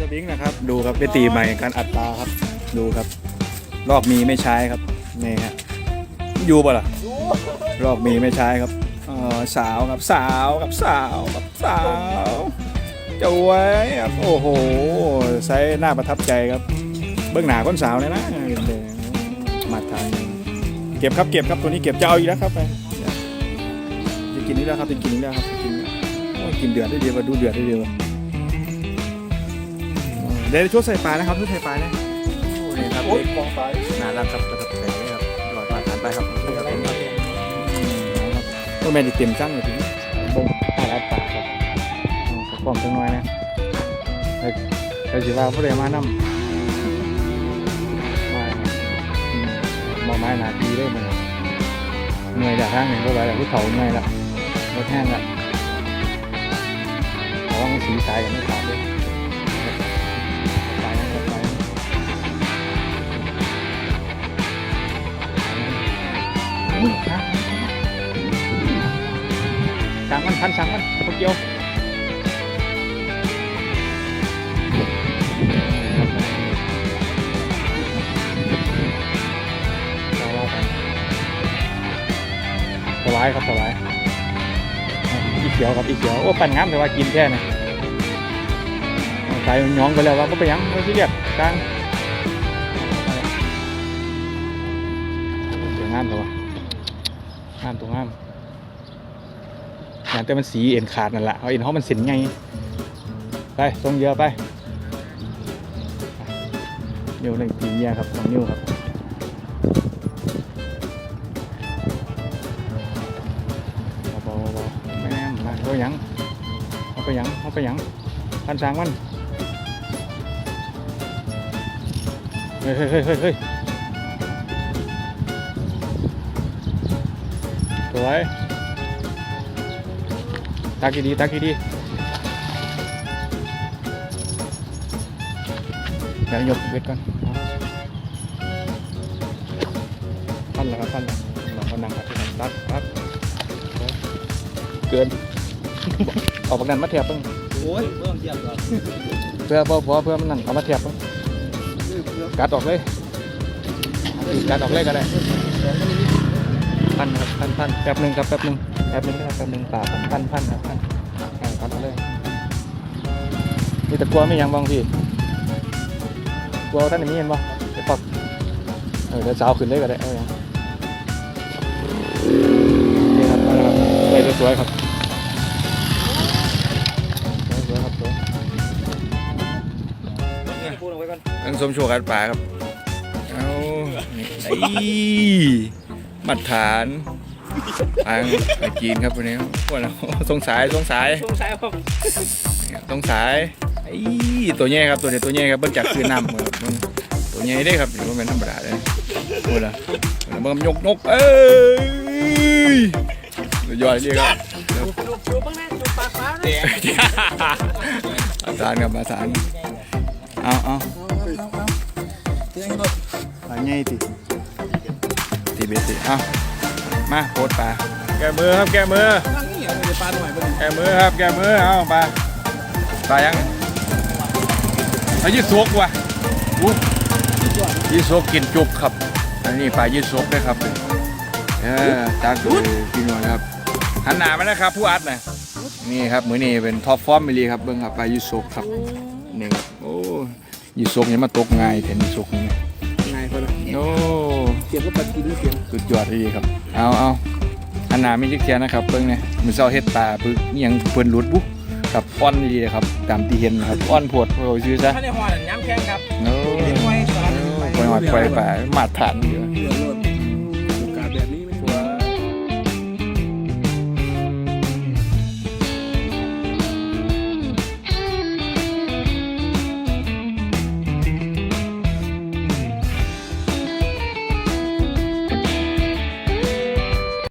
สวิงนะครับ ดูครับวิธีใหม่การอัดปลาครับ ดูครับรอบมีไม่ใช้ครับนี่ฮะอยู่ป่ล่ะรอบมีไม่ใช้ครับเออสาวครับสาวครับสาวครับสาวจ้าไว้ครับโอ้โหใช้หน้าประทับใจครับ เบื้องหน้าคนสาวเลยนะเด่นๆมาทานเก็บครับเก็บครับตัวนี้เก็บจะเอาอีกแล้วครับไปจะกินนี่แล้วครับจะกินนี่แล้วครับจะกินโอ้กินเดือดได้ดีว่ะดูเดือดได้ดีว่ะ เดี๋ยวช่วยใส่ปลานะครับช่วยใส่ปลานะโอ้นี่ครับโอ้ยมองไปน่ารักครับประทับใจเลยครับลอยผ่านผ่านไปครับช่วยครับผมครับก็ไม่ได้เต็มจังเลยทีนี้บงผ่านอัดปากครับอ๋อขอความจังน้อยนะแต่แต่สิว่าผู้ใดมานำมาอืมมอไม้หนาดีได้มันเหนื่อยจากทางหนึ่งก็ไหวแล้วที่เขาเหนื่อยละรถแห้งละระวังสีสายกันไม่ขาดด้วย สั่งมันพันสั่งมันพวกเกียวสบายครับสบายอีเขียวครับอีเขียวโอ้ปั่นงามแต่ว่ากินแค่นะสายย้องไปแล้วว่าก็ไปยังไม่ใช่เรียกกลางสวยงามแต่ว่า งามตัวงามอย่างแต่มันสีเอ็นขาดนั่นแหละเอาเอ็นเขามันสินไงไปตรงเยอะไปนิ้วหนึ่งตีเงี้ยครับสองนิ้วครับเบาๆเบาแม่มาเอายังเอาไปยังเอาไปยังพันสางมันเฮ้ยเฮ้ยเฮ้ยเฮ้ย สวย ตักดีๆตักดีๆเดี๋ยวยกเวทก่อนเอาพันแล้วครับพันแล้วเราก็นั่งครับตัดตัดเกินเอาประกันมาเทียบเพิ่งโอ้ยเพิ่มเทียบก่อนเพื่อเพื่อเพื่อเพื่อมันนั่นเอามาเทียบเพิ่งกัดออกเลยกัดออกเลยก็ได้ พันครับพันพันแป๊บหนึ่งครับแป๊บหนึ่งแป๊บหนึ่งครับแป๊บหนึ่งป่าพันพันพันครับพันอ่ากัดออกเลยนี่แต่กลัวไม่ยังบ้างพี่กลัวท่านนี้เห็นป่ะเดี๋ยวปอกเออเดี๋ยวสาวขึ้นเลยก็ได้เอาอย่างนี่ครับเอาละครับสวยๆครับสวยๆครับสวยพูดเอาไว้ก่อนตั้งสมโชว์กันป่าครับเอาไอ้ มาตรฐานทางไปจีนครับวันนี้พวกเราสงสัยสงสัยสงสัยผมสงสัยไอ้ตัวใหญ่ครับตัวนี้ตัวใหญ่ครับเบิ่งจากคือน้ำครับมันตัวใหญ่ได้ครับมันเป็นธรรมดาเลยพูดละแล้วมันยกนกเอ้ยสุดยอดเลยครับดูดูบ้างนะดูปากฟ้านะอาจารย์ครับอาจารย์เอาเอาเตียงรถปลาใหญ่ติตี เบสติเอามาโพดปลาแกมือครับแกมือทั้งนี้อะเดี๋ยวปลาหน่อยบ้างแกมือครับแกมือเอาปลาปลายังปลายี่สกว่ะอู้ยี่สกกินจุกครับ อันนี้ปลายี่สกด้วยครับเออตาคือพี่นวลครับหันหน้ามานะครับ ผู้อัดนะนี่ครับมือนี้เป็นท็อปฟอร์มมิลีครับเบิ้งครับปลายี่สกครับนี่ครับโอ้ยี่สกเนี่ยมาตกง่ายแทนยี่สกนี่ไงคนละโอ้เสียงก็ปลากินเสียงสุดยอดที่ดีครับ เอาเอาอันหนาไม่จิกเทียนะครับเพิ่งเนี่ยมือเศร้าเฮ็ดตาปึกอิหยังเพิ่นหลุดบุ๊กับอ้อนดีเลยครับ ตามที่เห็นนะครับอ้อนโพดโอ้ยชื่อซะถ้าในหัวน่ะย้ำแข้งครับโอ้เป็นห้วยสลัดไปหอดไปป่ามาดฐานอยู่เหลือรถ